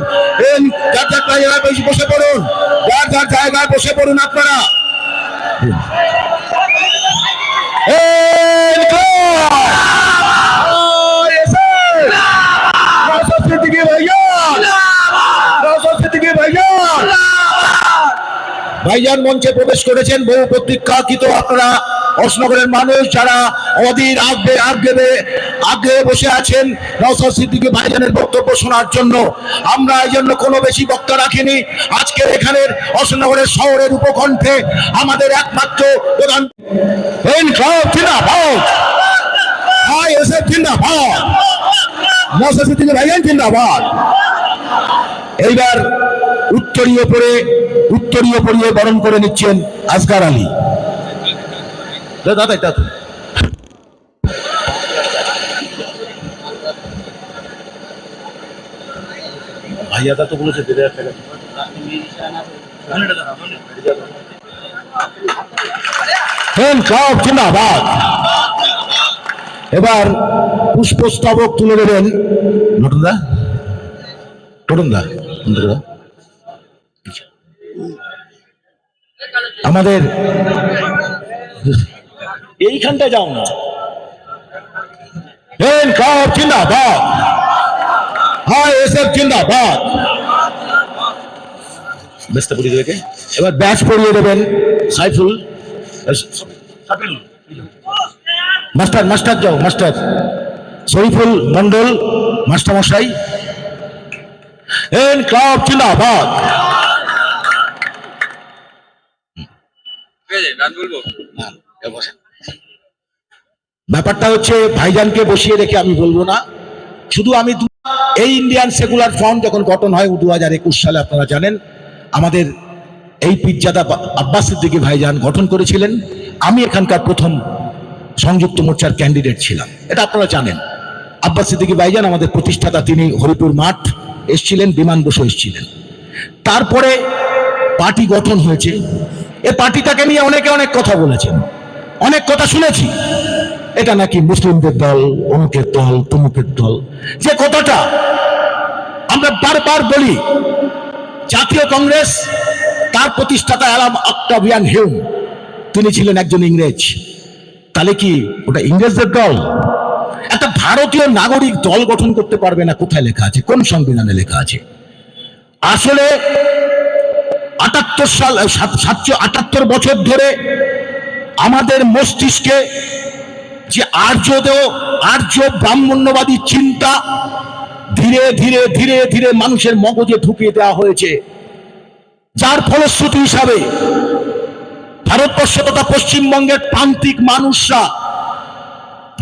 পড়ুন। যার যার জায়গায় বসে বসে পড়ুন। যার যার জায়গায় বসে পড়ুন আপনারা। ভাইজান মঞ্চে প্রবেশ করেছেন বহু প্রতীক্ষা প্রতীক্ষাকৃত আপনারা। অশনগরের মানুষ যারা অধীর আগ্রে আগ্রে আগ্রে বসে আছেন নওসাদ সিদ্দিকী ভাইজানের বক্তব্য শোনার জন্য। আমরা এই জন্য কোনো বেশি বক্তা রাখিনি। আজকে এখানের অশনগরের শহরের উপকণ্ঠে আমাদের একমাত্র প্রধান জিন্দাবাদ। এইবার উত্তরীয় পরে উত্তরীয় পরিয়ে বরণ করে নিচ্ছেন আসগার আলী। দাদা দাদা ভাইয়া তো বলেছে দেড় হাজার টাকা জিন্দাবাদ। এবার পুষ্পস্তবক তুলে দেবেন নটনদা? নটনদা নটনদা। আমাদের এইখানটা যাও না। ইনকলাব জিন্দাবাদ। হাই এসএফ জিন্দাবাদ। ব্যস্ত পড়িয়ে দেবে এবার ব্যাচ পড়িয়ে দেবেন। সাইফুল। সাইফুল। মাস্টার মাস্টার যাও মাস্টার। শরীফুল মন্ডল মাস্টার মশাই এন ক্লাব জিন্দাবাদ গান বলব? ব্যাপারটা হচ্ছে ভাইজানকে বসিয়ে রেখে আমি বলব না। শুধু আমি এই ইন্ডিয়ান সেকুলার ফ্রন্ট যখন গঠন হয় দু হাজার একুশ সালে আপনারা জানেন, আমাদের এই পিজ্জাদা আব্বাস সিদ্দিকী ভাইজান গঠন করেছিলেন। আমি এখানকার প্রথম সংযুক্ত মোর্চার ক্যান্ডিডেট ছিলাম। এটা আপনারা জানেন। আব্বাস সিদ্দিকী ভাইজান আমাদের প্রতিষ্ঠাতা, তিনি হরিপুর মাঠ এসছিলেন, বিমান বসে এসছিলেন। তারপরে পার্টি গঠন হয়েছে। এ পার্টিটাকে নিয়ে অনেকে অনেক কথা বলেছেন। অনেক কথা শুনেছি। এটা নাকি মুসলিমদের দল, অমুকের দল, তমুকের দল। যে কথাটা আমরা বারবার বলি, জাতীয় কংগ্রেস, তার প্রতিষ্ঠাতা অ্যালাম অক্টাভিয়ান হিউম, তিনি ছিলেন একজন ইংরেজ। তাহলে কি ওটা ইংরেজদের দল? একটা ভারতীয় নাগরিক দল গঠন করতে পারবে না, কোথায় লেখা আছে? কোন সংবিধানে লেখা আছে? আসলে আটাত্তর সাল সাতশো আটাত্তর বছর ধরে আমাদের মস্তিষ্কে যে আর্যদেও আর্য ব্রাহ্মণ্যবাদী চিন্তা ধীরে ধীরে ধীরে ধীরে মানুষের মগজে ঢুকিয়ে দেওয়া হয়েছে। যার ফলশ্রুতি হিসাবে ভারতবর্ষ তথা পশ্চিমবঙ্গের প্রান্তিক মানুষরা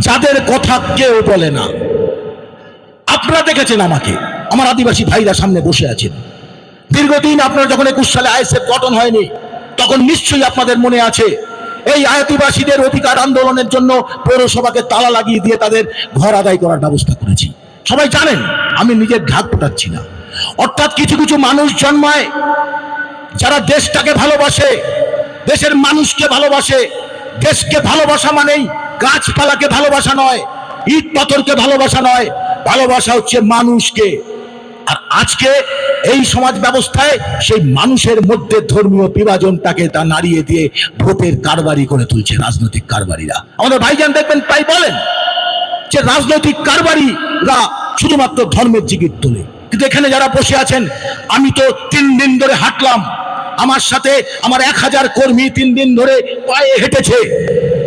যাদের কথা কেউ বলে না। আপনারা দেখেছেন আমাকে, আমার আদিবাসী ভাইরা সামনে বসে আছেন। দীর্ঘদিন আপনারা যখন একুশ সালে আইএসএফ গঠন হয়নি, তখন নিশ্চয়ই আপনাদের মনে আছে এই আদিবাসীদের অধিকার আন্দোলনের জন্য পৌরসভাকে তালা লাগিয়ে দিয়ে তাদের ঘর আদায় করার ব্যবস্থা করেছি। সবাই জানেন, আমি নিজের ঢাক ফোটাচ্ছি না। অর্থাৎ কিছু কিছু মানুষ জন্মায়, যারা দেশটাকে ভালোবাসে, দেশের মানুষকে ভালোবাসে। দেশকে ভালোবাসা মানেই গাছপালাকে ভালোবাসা নয় ইট পাথরকে ভালোবাসা নয়, ভালোবাসা হচ্ছে মানুষকে। আর আজকে এই সমাজ ব্যবস্থায় সেই মানুষের মধ্যে ধর্মীয় বিভাজনটাকে তা নাড়িয়ে দিয়ে ভোটের কারবারি করে তুলছে রাজনৈতিক কারবারিরা। আমাদের ভাইজান দেখবেন, তাই বলেন যে রাজনৈতিক কারবারিরা শুধুমাত্র ধর্মের জিগির তোলে। কিন্তু এখানে যারা বসে আছেন, আমি তো তিন দিন ধরে হাঁটলাম। আমার সাথে আমার এক হাজার কর্মী তিন দিন ধরে পায়ে হেঁটেছে।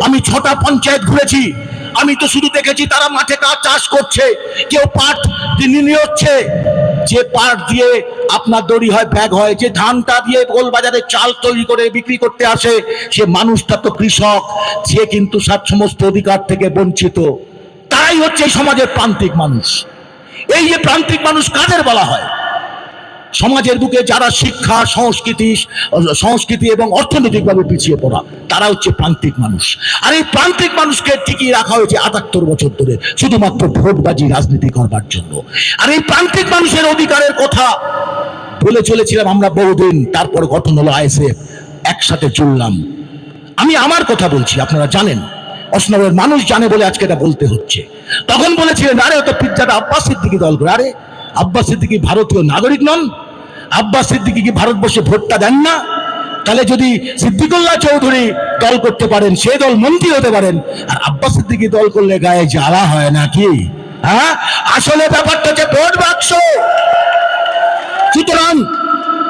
আমি ছটা পঞ্চায়েত ঘুরেছি। আমি তো শুধু দেখেছি তারা মাঠে কাজ চাষ করছে। কেউ পাট নিয়ে হচ্ছে। যে পাট দিয়ে আপনার দড়ি হয়, ব্যাগ হয়, যে ধানটা দিয়ে গোল বাজারে চাল তৈরি করে বিক্রি করতে আসে, সে মানুষটা তো কৃষক, সে কিন্তু সব সমস্ত অধিকার থেকে বঞ্চিত। তাই হচ্ছে এই সমাজের প্রান্তিক মানুষ। এই যে প্রান্তিক মানুষ কাদের বলা হয়? সমাজের বুকে যারা শিক্ষা, সংস্কৃতি সংস্কৃতি এবং অর্থনৈতিকভাবে পিছিয়ে পড়া, তারা হচ্ছে প্রান্তিক মানুষ। আর এই প্রান্তিক মানুষকে টিকিয়ে রাখা হয়েছে আটাত্তর বছর ধরে, শুধুমাত্র ভোটবাজি রাজনীতি করবার জন্য। আর এই প্রান্তিক মানুষের অধিকারের কথা বলে চলেছিলাম আমরা বহুদিন, তারপর গঠন হলো আইএসএফ, একসাথে চললাম। আমি আমার কথা বলছি, আপনারা জানেন অসনগরের মানুষ জানে বলে আজকে এটা বলতে হচ্ছে। তখন বলেছিলেন, আরে ও তো পিজ্জাটা আব্বাসের দিকে দল করে, আরে আব্বাস সিদ্দিকী ভারতীয় নাগরিক নন, আব্বাস সিদ্দিকী কি ভারতবর্ষে ভোটটা দেন না। তাহলে যদি সিদ্দিকুল্লাহ চৌধুরী দল করতে পারেন, সে দল মন্ত্রী হতে পারেন, আর আব্বাস সিদ্দিকী দল করলে গায়ে জ্বালা হয় নাকি? হ্যাঁ? আসলে ব্যাপারটা হচ্ছে ভোট বাক্স। সুতরাং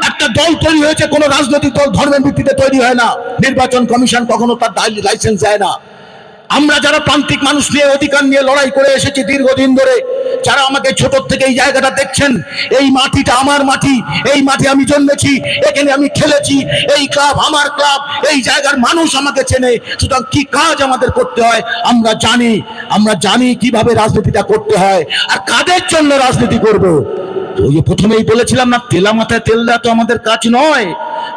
একটা দল তৈরি হয়েছে, কোন রাজনৈতিক দল ধর্মের ভিত্তিতে তৈরি হয় না। নির্বাচন কমিশন কখনো তার লাইসেন্স দেয় না। আমরা যারা প্রান্তিক মানুষ নিয়ে অধিকার নিয়ে লড়াই করে এসেছি দীর্ঘদিন ধরে যারা আমাকে ছোট থেকে এই জায়গাটা দেখছেন, এই মাটিটা আমার মাটি, এই মাঠে আমি জন্মেছি, এখানে আমি খেলেছি, এই ক্লাব আমার ক্লাব এই জায়গার মানুষ আমাকে চেনে, সুতরাং কি কাজ আমাদের করতে হয়, আমরা জানি আমরা জানি কীভাবে রাজনীতিটা করতে হয়, আর কাদের জন্য রাজনীতি করব? ওই প্রথমেই বলেছিলাম না, তেলা মাথায় তেল দেওয়া তো আমাদের কাজ নয়।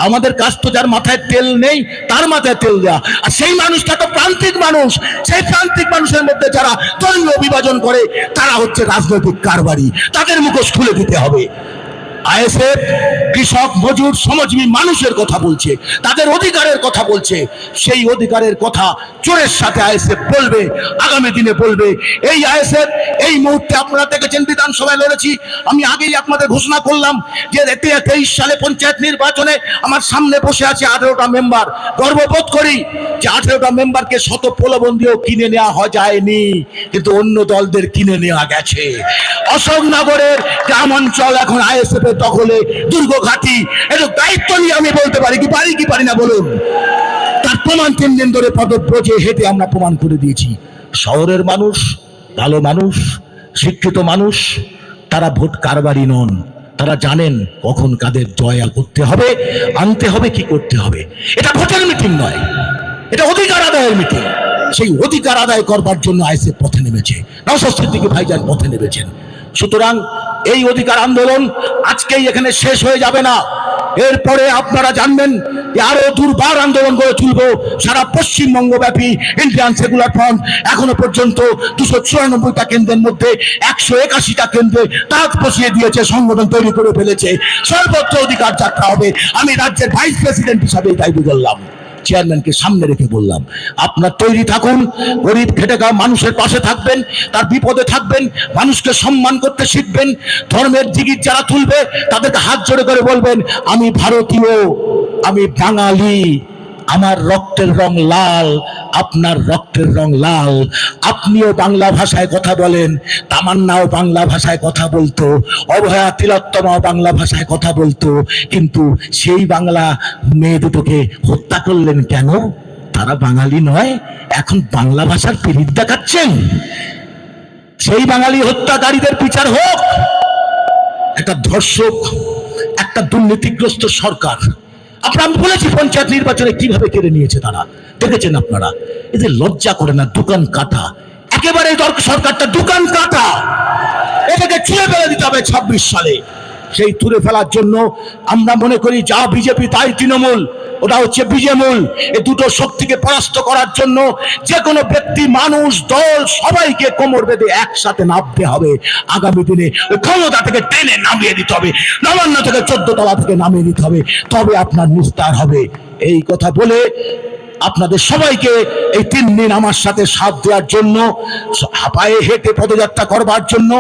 আমাদের কাজ তো যার মাথায় তেল নেই, তার মাথায় তেল দেওয়া আর সেই মানুষটা তো প্রান্তিক মানুষ। সেই প্রান্তিক মানুষের মধ্যে যারা ধর্মীয় বিভাজন করে, তারা হচ্ছে রাজনৈতিক কারবারি। তাদের মুখোশ খুলে দিতে হবে। আইএসএফ কৃষক, মজুর, শ্রমজীবী মানুষের কথা বলছে, তাদের অধিকারের কথা বলছে। সেই অধিকারের কথা চোরের সাথে আইএসএফ বলবে, আগামী দিনে বলবে। এই আইএসএফ, এই মুহূর্তে আপনারা দেখেছেন বিধানসভায় লড়েছি। আমি আগেই আপনাদের ঘোষণা করলাম যে তেইশ সালে পঞ্চায়েত নির্বাচনে আমার সামনে বসে আছে আঠেরোটা মেম্বার। গর্ববোধ করি যে আঠেরোটা মেম্বারকে শত প্রলোভন কিনে নেওয়া যায়নি, কিন্তু অন্য দলদের কিনে নেওয়া গেছে। অশোকনগরের গ্রাম অঞ্চল এখন আইএসএফ এর দখলে দুর্গ ঘাটি একটু দায়িত্ব নিয়ে আমি বলতে পারি কি পারি কি, পারি না বলুন। তার প্রমাণ তিন দিন ধরে পদব্রজে হেঁটে আমরা প্রমাণ করে দিয়েছি। শহরের মানুষ, ভালো মানুষ, শিক্ষিত মানুষ, তারা ভোট কারবারি নন। তারা জানেন কখন কাদের জয়া করতে হবে, আনতে হবে, কি করতে হবে। এটা ভোটের মিটিং নয়, এটা অধিকার আদায়ের মিটিং। সেই অধিকার আদায় করবার জন্য আইসে পথে নেমেছে। নওশাদ দিকে ভাইজান পথে নেমেছেন। সুতরাং এই অধিকার আন্দোলন আজকেই এখানে শেষ হয়ে যাবে না। এরপরে আপনারা জানবেন আরও দুর্বার আন্দোলন গড়ে তুলব সারা পশ্চিমবঙ্গ ব্যাপী ইন্ডিয়ান সেকুলার ফ্রন্ট। এখনও পর্যন্ত দুশো চুরানব্বইটা কেন্দ্রের মধ্যে একশো একাশিটা কেন্দ্রে তাক বসিয়ে দিয়েছে, সংগঠন তৈরি করে ফেলেছে। সর্বত্র অধিকার যাত্রা হবে। আমি রাজ্যের ভাইস প্রেসিডেন্ট হিসাবে দায়িত্ব করলাম। চেয়ারম্যানকে সামনে রেখে বললাম, আপনার তৈরি থাকুন, গরিব খেটে মানুষের পাশে থাকবেন, তার বিপদে থাকবেন, মানুষকে সম্মান করতে শিখবেন, ধর্মের জিগির যারা তুলবে, তাদেরকে হাত জোড়ে করে বলবেন, আমি ভারতীয়, আমি বাঙালি। আমার রক্তের রং লাল, আপনার রক্তের রং লাল। আপনিও বাংলা ভাষায় কথা বলেন, তামান্নাও বাংলা ভাষায় কথা বলতো অভয়া তিলোত্তমাও বাংলা ভাষায় কথা বলতো, কিন্তু সেই বাংলা মেয়ে দুটোকে হত্যা করলেন কেন? তারা বাঙালি নয়, এখন বাংলা ভাষার পিরিত দেখাচ্ছেন। সেই বাঙালি হত্যাকারীদের বিচার হোক, একটা ধর্ষক, একটা দুর্নীতিগ্রস্ত সরকার আপনারা আমি বলেছি, পঞ্চায়েত নির্বাচনে কীভাবে কেড়ে নিয়েছে তারা? দেখেছেন আপনারা? এদের লজ্জা করে না, দোকান কাটা। একেবারে সরকারটা দোকান কাটা। এটাকে ছুঁড়ে ফেলে দিতে হবে ছাব্বিশ সালে। সেই তুলে ফেলার জন্য আমরা মনে করি যা বিজেপি, তাই তৃণমূল, ওটা হচ্ছে বিজেমূল। এই দুটো শক্তিকে পরাস্ত করার জন্য যে কোনো ব্যক্তি, মানুষ, দল, সবাইকে কোমর বেঁধে একসাথে নামতে হবে। আগামী দিনে ক্ষমতা থেকে টেনে নামিয়ে দিতে হবে। নবান্ন থেকে চোদ্দ তলা থেকে নামিয়ে দিতে হবে। তবে আপনার নিস্তার হবে। এই কথা বলে আপনাদের সবাইকে এই তিন দিন আমার সাথে সাথ দেওয়ার জন্য, পায়ে হেঁটে পদযাত্রা করবার জন্য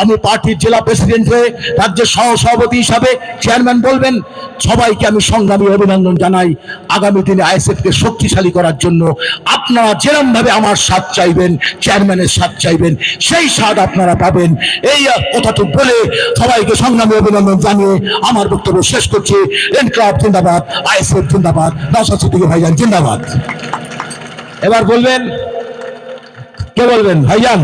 আমি পার্টির জেলা প্রেসিডেন্ট হয়ে রাজ্যের সহ সভাপতি হিসাবে চেয়ারম্যান বলবেন। সবাইকে আমি সংগ্রামী অভিনন্দন জানাই। আগামী দিনে আইএসএফ কে শক্তিশালী করার জন্য আপনারা যেরম ভাবে আমার সাথ চাইবেন চেয়ারম্যানের সাথ চাইবেন, সেই স্বাদ আপনারা পাবেন। এই কথাটুকু বলে সবাইকে সংগ্রামী অভিনন্দন জানিয়ে আমার বক্তব্য শেষ করছি। এন ক্লাব জিন্দাবাদ, আইএসএফ জিন্দাবাদ, নওশাদ সিদ্দিকী ভাইজান জিন্দাবাদ। এবার বলবেন কে বলবেন ভাইজান